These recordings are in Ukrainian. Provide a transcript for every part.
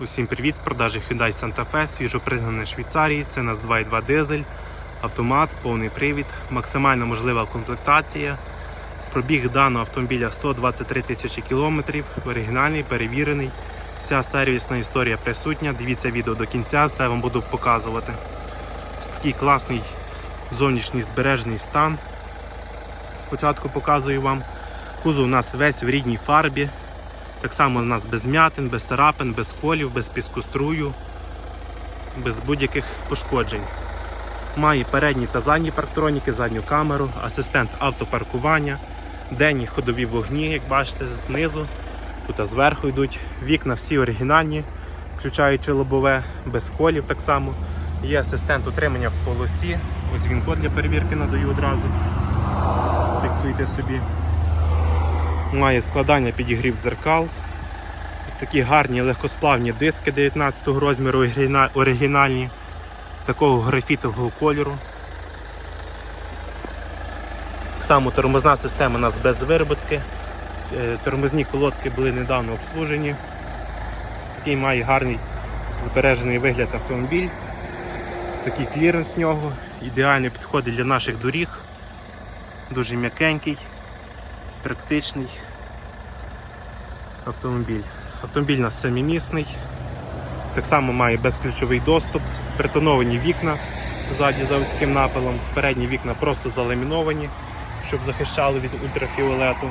Усім привіт! Продажі Hyundai Santa Fe, свіжопригнаний Швейцарії. Це у нас 2.2 дизель, автомат, повний привід, максимально можлива комплектація. Пробіг даного автомобіля 123 тисячі кілометрів, оригінальний, перевірений. Вся сервісна історія присутня. Дивіться відео до кінця, все вам буду показувати. Ось такий класний зовнішній збережений стан. Спочатку показую вам. Кузов у нас весь в рідній фарбі. Так само у нас без м'ятин, без царапин, без колів, без піскострую, без будь-яких пошкоджень. Має передні та задні парктроніки, задню камеру, асистент автопаркування, денні ходові вогні, як бачите, знизу, тут зверху йдуть. Вікна всі оригінальні, включаючи лобове, без колів так само. Є асистент утримання в полосі. Ось він код для перевірки надаю одразу. Фіксуйте собі. Має складання підігрів дзеркал. Ось такі гарні легкосплавні диски 19 розміру оригінальні, такого графітового кольору. Так само тормозна система у нас без вироботки. Е, Тормозні колодки були недавно обслужені. Ось такий має гарний збережений вигляд автомобіль. Ось такий кліренс в нього. Ідеально підходить для наших доріг. Дуже м'якенький практичний автомобіль. Автомобіль у нас семимісний, так само має безключовий доступ, притоновані вікна ззаді заводським напилом, передні вікна просто заламіновані, щоб захищали від ультрафіолету.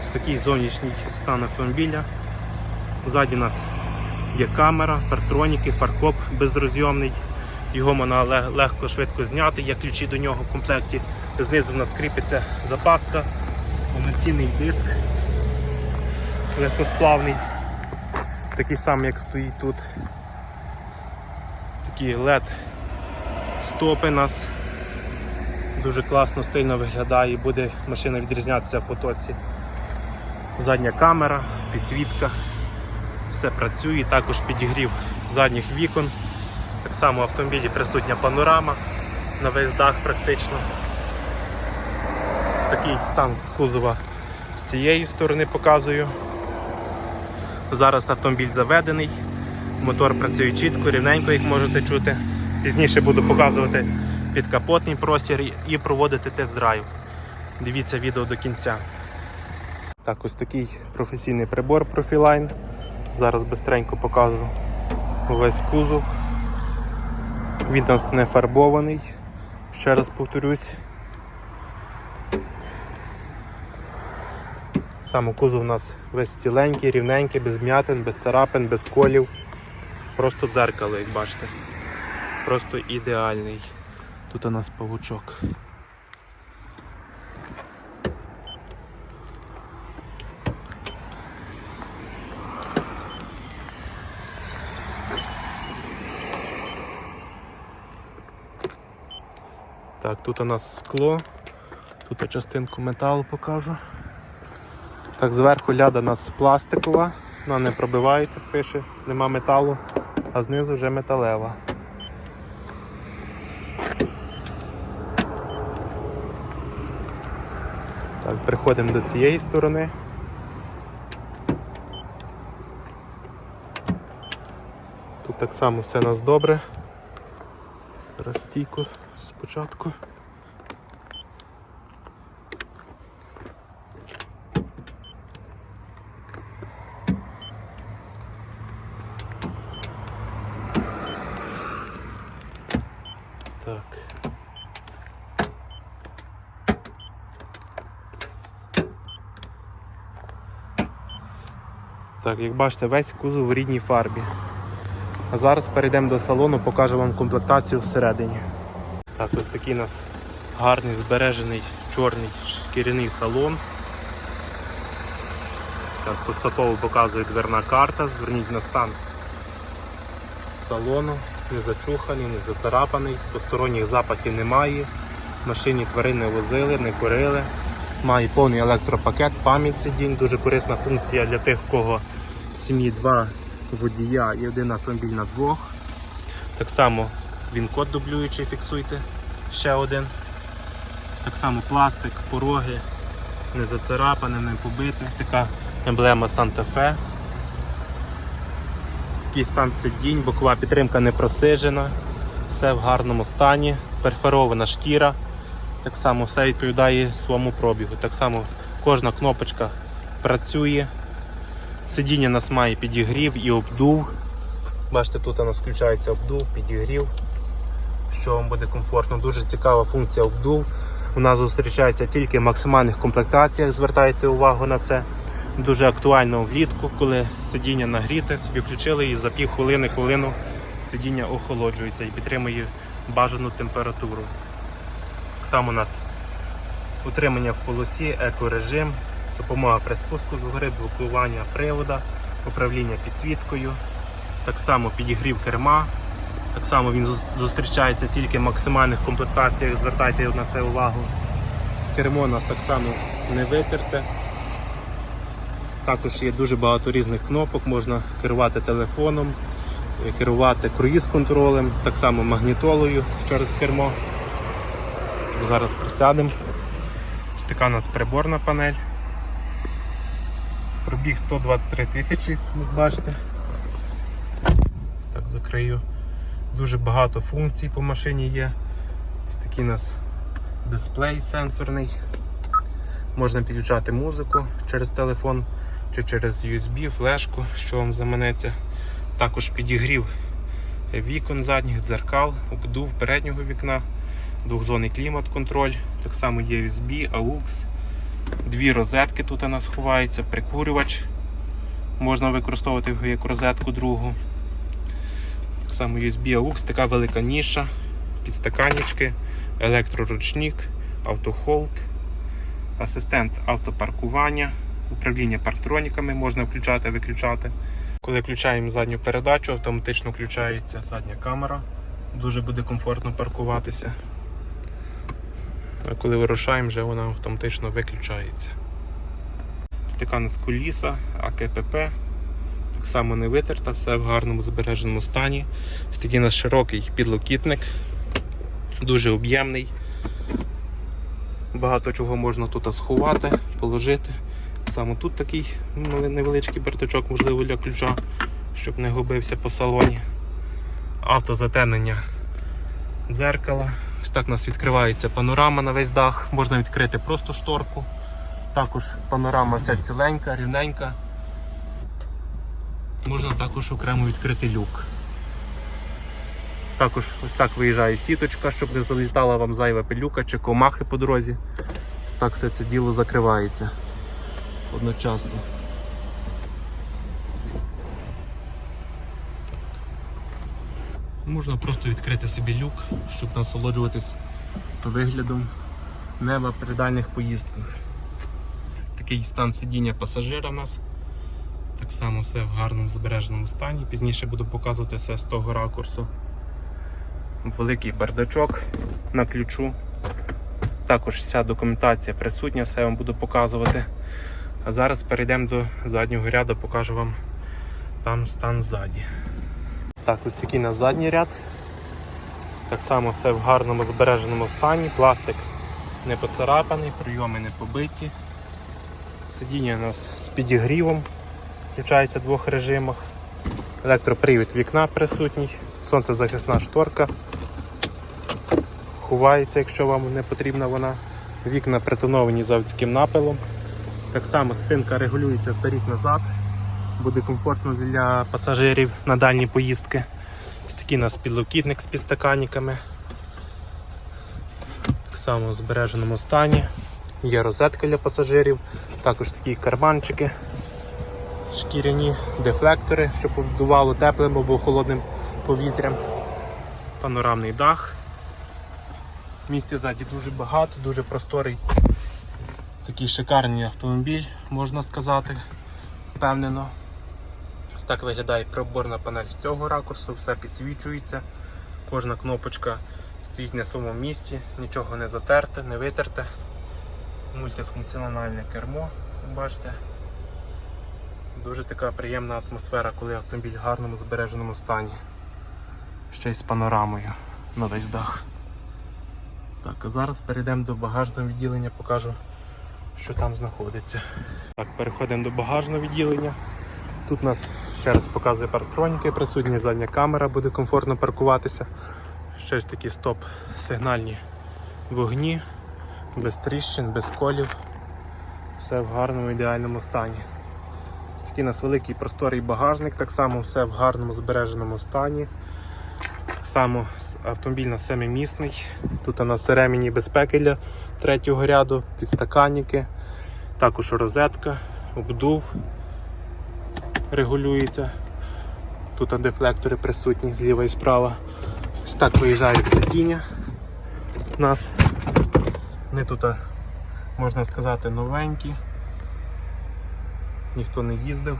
Ось такий зовнішній стан автомобіля. Ззаді у нас є камера, партроніки, фаркоп безрозйомний. Його можна легко, швидко зняти, є ключі до нього в комплекті. Знизу у нас кріпиться запаска, повноцінний диск легкосплавний, такий самий, як стоїть тут. Такі LED стопи нас дуже класно, стильно виглядає буде машина відрізнятися в потоці. Задня камера, підсвітка, все працює, також підігрів задніх вікон. Так само в автомобілі присутня панорама на весь дах практично. Ось такий стан кузова з цієї сторони показую. Зараз автомобіль заведений, мотор працює чітко, рівненько, як можете чути. Пізніше буду показувати підкапотний простір і- проводити тест-драйв. Дивіться відео до кінця. Так, ось такий професійний прибор Profiline. Зараз бистренько покажу весь кузов. Він у не фарбований. Ще раз повторюсь. Сам кузов у нас весь ціленький, рівненький, без м'ятин, без царапин, без колів. Просто дзеркало, як бачите. Просто ідеальний. Тут у нас павучок. Так, тут у нас скло, тут я частинку металу покажу. Так, зверху ляда у нас пластикова, вона не пробивається, пише, нема металу, а знизу вже металева. Так, приходимо до цієї сторони. Тут так само все у нас добре. Зараз стійку спочатку. Так. Так, як бачите, весь кузов в рідній фарбі. А зараз перейдемо до салону, покажу вам комплектацію всередині. Так, ось такий у нас гарний збережений чорний шкіряний салон. Так, поступово показує дверна карта, зверніть на стан салону, не зачуханий, не зацарапаний, посторонніх запахів немає. В машині тварин не возили, не курили. Має повний електропакет, пам'ять сидінь, дуже корисна функція для тих, в кого в сім'ї два водія і один автомобіль на двох. Так само він код дублюючий, фіксуйте. Ще один. Так само пластик, пороги, не зацарапане, не побите. Така Емблема. Ось такий стан сидінь, бокова підтримка не просижена, все в гарному стані, перфорована шкіра. Так само все відповідає своєму пробігу. Так само кожна кнопочка працює. Сидіння нас має підігрів і обдув. Бачите, тут у нас включається обдув, підігрів, що вам буде комфортно. Дуже цікава функція обдув. У нас зустрічається тільки в максимальних комплектаціях. Звертайте увагу на це. Дуже актуально влітку, коли сидіння нагріте, собі включили і за пів хвилини хвилину сидіння охолоджується і підтримує бажану температуру. Так само у нас утримання в полосі, екорежим, допомога при спуску згори, блокування привода, управління підсвіткою, так само підігрів керма. Так само він зустрічається тільки в максимальних комплектаціях, звертайте на це увагу. Кермо у нас так само не витерте. Також є дуже багато різних кнопок, можна керувати телефоном, керувати круїз-контролем, так само магнітолою через кермо. Зараз присядемо. Ось така у нас приборна панель. Пробіг 123 тисячі, як бачите. Так, закрию. Дуже багато функцій по машині є. Ось такий у нас дисплей сенсорний. Можна підключати музику через телефон чи через USB, флешку, що вам заманеться. Також підігрів вікон задніх, дзеркал, обдув переднього вікна, двохзонний клімат-контроль, так само є USB, AUX, дві розетки тут у нас ховається, прикурювач. Можна використовувати його як розетку другу. Так само USB AUX, така велика ніша, підстаканнички, електроручник, автохолд, асистент автопаркування, управління парктроніками можна включати, виключати. Коли включаємо задню передачу, автоматично включається задня камера. Дуже буде комфортно паркуватися. А коли вирушаємо, вже вона автоматично виключається. У нас куліса, АКПП. Так само не витерта, все в гарному збереженому стані. Ось у нас широкий підлокітник, дуже об'ємний. Багато чого можна тут сховати, положити. Саме тут такий невеличкий берточок, можливо, для ключа, щоб не губився по салоні. Автозатемнення дзеркала. Ось так у нас відкривається панорама на весь дах. Можна відкрити просто шторку. Також панорама вся ціленька, рівненька. Можна також окремо відкрити люк. Також ось так виїжджає сіточка, щоб не залітала вам зайва пилюка чи комахи по дорозі. Ось так все це діло закривається одночасно. Можна просто відкрити собі люк, щоб насолоджуватись виглядом неба при дальніх поїздках. Такий стан сидіння пасажира у нас. Так само все в гарному збереженому стані. Пізніше буду показувати все з того ракурсу. Великий бардачок на ключу. Також вся документація присутня, все вам буду показувати. А зараз перейдемо до заднього ряду, покажу вам там стан ззаді. Так, ось такий на задній ряд. Так само все в гарному збереженому стані. Пластик не поцарапаний, прийоми не побиті. Сидіння у нас з підігрівом, включається в двох режимах. Електропривід вікна присутній, сонцезахисна шторка. Ховається, якщо вам не потрібна вона. Вікна притоновані заводським напилом. Так само спинка регулюється вперед-назад. Буде комфортно для пасажирів на дальні поїздки. Ось такий у нас підлокітник з підстаканниками. Так само в збереженому стані. Є розетка для пасажирів, також такі карманчики, шкіряні дефлектори, щоб обдувало теплим або холодним повітрям. Панорамний дах. Місця ззаді дуже багато, дуже просторий. Такий шикарний автомобіль, можна сказати, впевнено. Ось так виглядає приборна панель з цього ракурсу, все підсвічується, кожна кнопочка стоїть на своєму місці, нічого не затерте, не витерте. Мультифункціональне кермо, бачите. Дуже така приємна атмосфера, коли автомобіль в гарному збереженому стані. Ще й з панорамою на весь дах. Так, а зараз перейдемо до багажного відділення, покажу, що там знаходиться. Так, переходимо до багажного відділення. Тут у нас ще раз показує парктроніки, присутня задня камера, буде комфортно паркуватися. Ще ж такі стоп-сигнальні вогні, без тріщин, без колів. Все в гарному ідеальному стані. Ось такий у нас великий просторий багажник, так само все в гарному збереженому стані. Так само автомобіль на семимісний. Тут у нас ремені безпеки для третього ряду, підстаканники, також розетка, обдув регулюється. Тут дефлектори присутні зліва і справа. Ось так виїжджають сидіння. У нас вони тут, можна сказати, новенькі. Ніхто не їздив.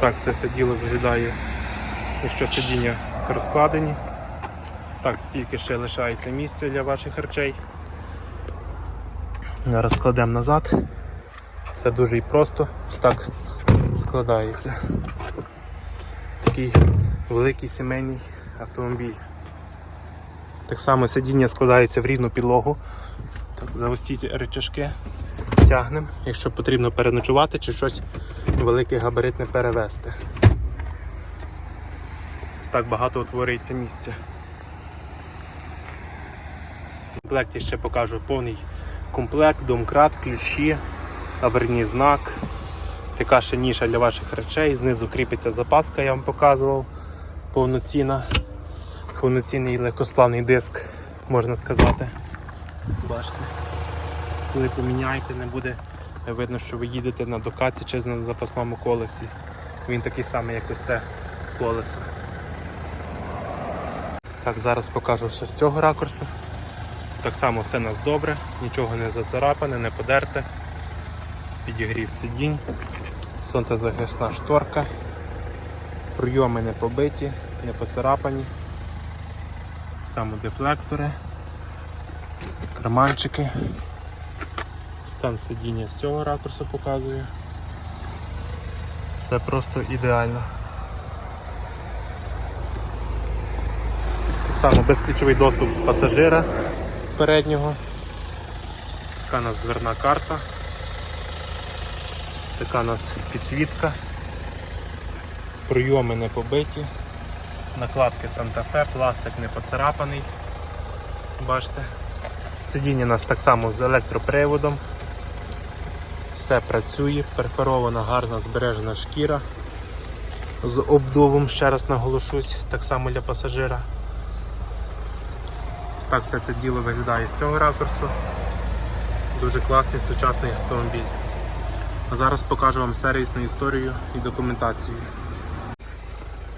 Так це все діло виглядає, якщо сидіння розкладені. Так, стільки ще лишається місця для ваших речей. Зараз складемо назад. Все дуже і просто ось так складається. Такий великий сімейний автомобіль. Так само сидіння складається в рівну підлогу. Так, за речашки тягнемо, якщо потрібно переночувати чи щось велике габаритне перевезти. Ось так багато утворюється місця. В комплекті ще покажу повний комплект, домкрат, ключі, аверній знак, така ще ніша для ваших речей. Знизу кріпиться запаска, я вам показував. Повноцінна, повноцінний легкосплавний диск, можна сказати. Бачите. Коли поміняєте, не буде видно, що ви їдете на докаці чи на запасному колесі. Він такий самий, як ось це колесо. Так, зараз покажу все з цього ракурсу. Так само все у нас добре, нічого не зацарапане, не подерте. Підігрів сидінь, сонцезахисна шторка, прийоми не побиті, не поцарапані, самодефлектори, карманчики. Стан сидіння з цього ракурсу показую. Все просто ідеально. Так само безключовий доступ пасажира переднього. Така у нас дверна карта. Така у нас підсвітка. Прийоми не побиті. Накладки Санта-Фе, пластик не поцарапаний. Бачите. Сидіння у нас так само з електроприводом. Все працює, перфорована, гарна збережена шкіра з обдувом, ще раз наголошусь, так само для пасажира. Так все це діло виглядає з цього ракурсу. Дуже класний сучасний автомобіль. А зараз покажу вам сервісну історію і документацію.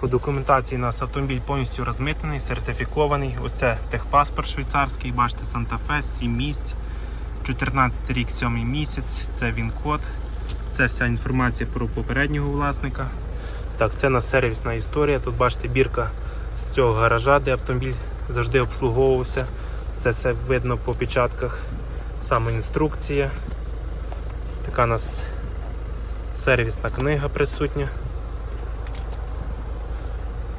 По документації у нас автомобіль повністю розмитнений, сертифікований. Оце техпаспорт швейцарський, бачите, Санта-Фе, 7 місць. 14 рік, 7 місяць, це він-код. Це вся інформація про попереднього власника. Так, це у нас сервісна історія. Тут бачите бірка з цього гаража, де автомобіль завжди обслуговувався. Це все видно по печатках. Саме інструкція. Така у нас сервісна книга присутня.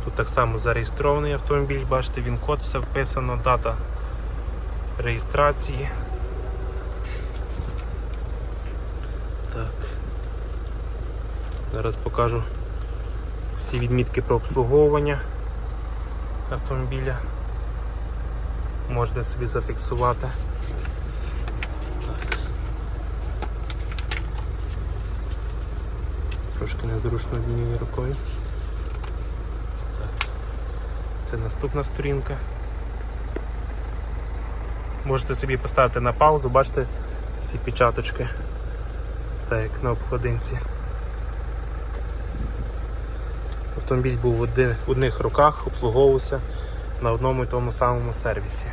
Тут так само зареєстрований автомобіль, бачите, він код, все вписано, дата реєстрації. Так. Зараз покажу всі відмітки про обслуговування автомобіля. Можете собі зафіксувати. Трошки незручно однією рукою. Це наступна сторінка. Можете собі поставити на паузу, бачите всі печаточки. Так як на обкладинці. Автомобіль був в одних руках, обслуговувався на одному і тому самому сервісі.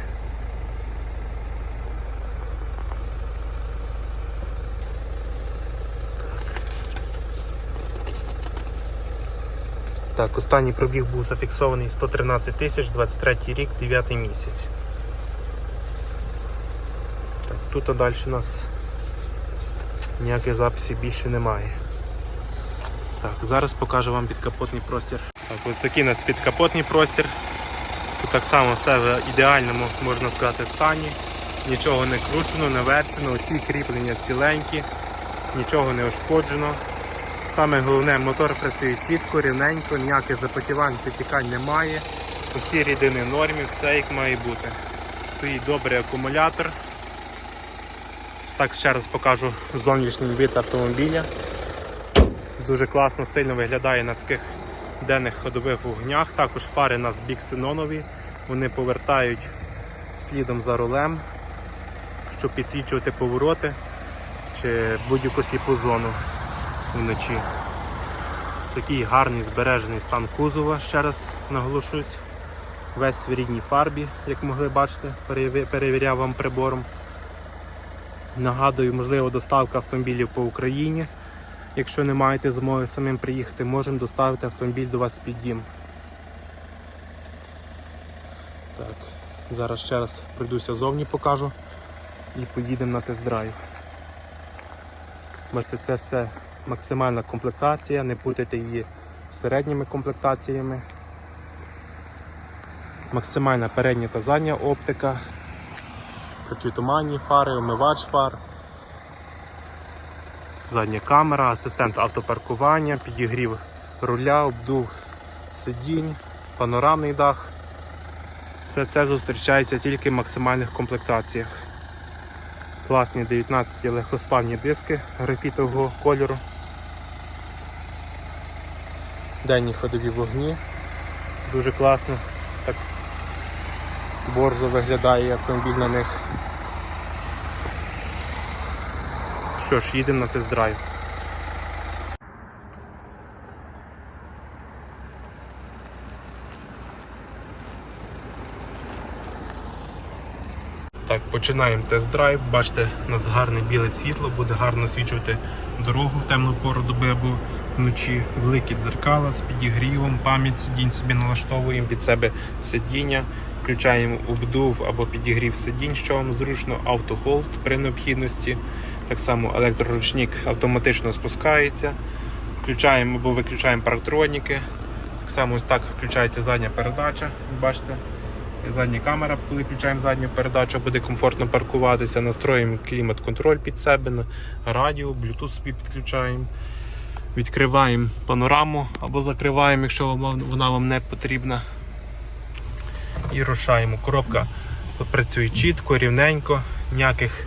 Так, останній пробіг був зафіксований 113 тисяч, 23 рік, 9 місяць. Так, тут а далі у нас ніяких записів більше немає. Так, зараз покажу вам підкапотний простір. Так, ось такий у нас підкапотний простір. Тут так само все в ідеальному, можна сказати, стані. нічого не кручено, не верчено, усі кріплення ціленькі, нічого не ушкоджено. Саме головне, мотор працює чітко, рівненько, ніяких запотівань, підтікань немає. Усі рідини нормі, все як має бути. Стоїть добрий акумулятор. Так ще раз покажу зовнішній вид автомобіля. Дуже класно, стильно виглядає на таких денних ходових вогнях. Також фари у нас біксенонові. Вони повертають слідом за рулем, щоб підсвічувати повороти чи будь-яку сліпу зону вночі. Такий гарний збережений стан кузова, ще раз наголошусь. Весь в рідній фарбі, як могли бачити, перевіряв вам прибором. Нагадую, можливо, доставка автомобілів по Україні. Якщо не маєте змоги самим приїхати, можемо доставити автомобіль до вас під дім. Так, зараз ще раз пройдуся зовні покажу і поїдемо на тест-драйв. Бачите, це все максимальна комплектація, не путайте її з середніми комплектаціями. Максимальна передня та задня оптика, протитуманні фари, омивач фар, задня камера, асистент автопаркування, підігрів руля, обдув сидінь, панорамний дах. Все це зустрічається тільки в максимальних комплектаціях. Класні 19 легкоспальні диски графітового кольору. Денні ходові вогні. Дуже класно. Так борзо виглядає автомобіль на них. Що ж, їдемо на тест-драйв. Так, починаємо тест-драйв. Бачите, у нас гарне біле світло, буде гарно освічувати дорогу в темну пору доби або вночі. Великі дзеркала з підігрівом, пам'ять сидінь собі налаштовуємо під себе сидіння. Включаємо обдув або підігрів сидінь, що вам зручно, автохолд при необхідності. Так само електроручник автоматично спускається. Включаємо або виключаємо парктроніки. Так само ось так включається задня передача. Бачите, задня камера, коли включаємо задню передачу, буде комфортно паркуватися. Настроїмо клімат-контроль під себе, радіо, Bluetooth собі підключаємо. Відкриваємо панораму або закриваємо, якщо вона вам не потрібна. І рушаємо. Коробка працює чітко, рівненько, ніяких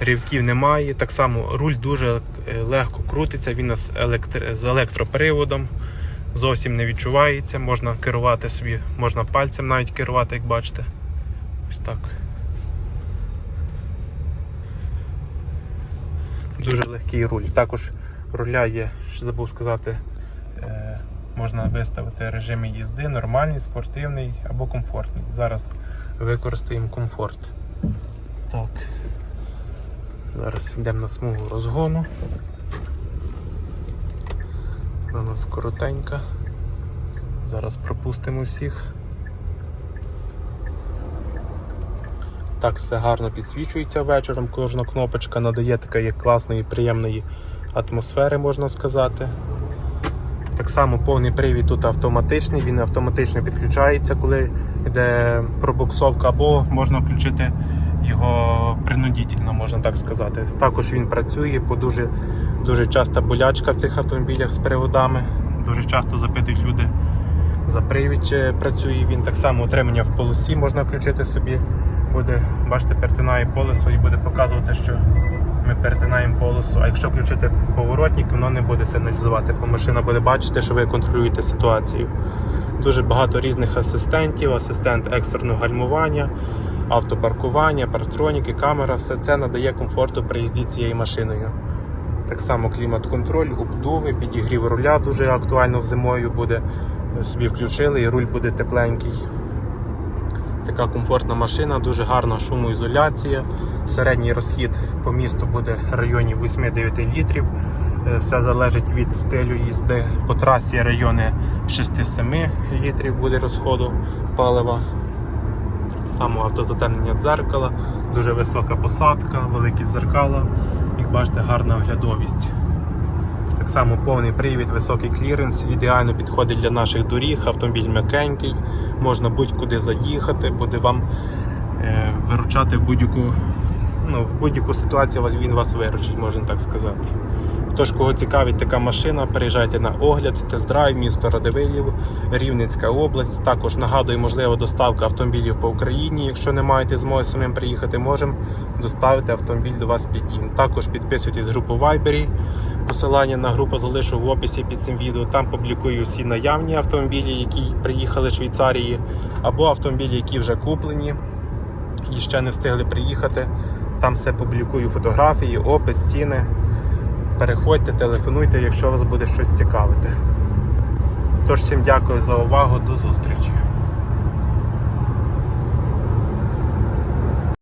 рівків немає. Так само руль дуже е, легко крутиться, він нас електр... з електроприводом. Зовсім не відчувається, можна керувати собі, можна пальцем навіть керувати, як бачите. Ось так. Дуже легкий руль. Також руля є, що забув сказати, е, можна виставити режими їзди, нормальний, спортивний або комфортний. Зараз використаємо комфорт. Так. Зараз йдемо на смугу розгону. Вона у нас коротенька. Зараз пропустимо всіх. Так все гарно підсвічується вечором. Кожна кнопочка надає такої класної, приємної атмосфери, можна сказати. Так само повний привід тут автоматичний, він автоматично підключається, коли йде пробуксовка, або можна включити його принудительно, можна так сказати. Також він працює, бо дуже, дуже часто болячка в цих автомобілях з приводами. Дуже часто запитують люди за привід, чи працює він. Так само утримання в полосі можна включити собі. Буде, бачите, перетинає полосо і буде показувати, що ми перетинаємо полосу. А якщо включити поворотник, воно не буде сигналізувати, бо машина буде бачити, що ви контролюєте ситуацію. Дуже багато різних асистентів, асистент екстреного гальмування, автопаркування, парктроніки, камера, все це надає комфорту при їзді цією машиною. Так само клімат-контроль, обдуви, підігрів руля дуже актуально зимою буде. Собі включили і руль буде тепленький. Така комфортна машина, дуже гарна шумоізоляція. Середній розхід по місту буде в районі 8-9 літрів. Е, Все залежить від стилю їзди. По трасі райони 6-7 літрів буде розходу палива. Само автозатемнення дзеркала, дуже висока посадка, великі дзеркала. Як бачите, гарна оглядовість. Так само повний привід, високий кліренс, ідеально підходить для наших доріг, автомобіль м'якенький, можна будь-куди заїхати, буде вам е, виручати будь-яку ну, в будь-яку ситуацію він вас виручить, можна так сказати. Тож, кого цікавить така машина, переїжджайте на огляд, тест-драйв, місто Радивилів, Рівненська область. Також нагадую, можлива доставка автомобілів по Україні. Якщо не маєте змоги самим приїхати, можемо доставити автомобіль до вас під дім. Також підписуйтесь групу Viber. Посилання на групу залишу в описі під цим відео. Там публікую всі наявні автомобілі, які приїхали з Швейцарії, або автомобілі, які вже куплені і ще не встигли приїхати. Там все публікую фотографії, опис, ціни. Переходьте, телефонуйте, якщо вас буде щось цікавити. Тож всім дякую за увагу, до зустрічі.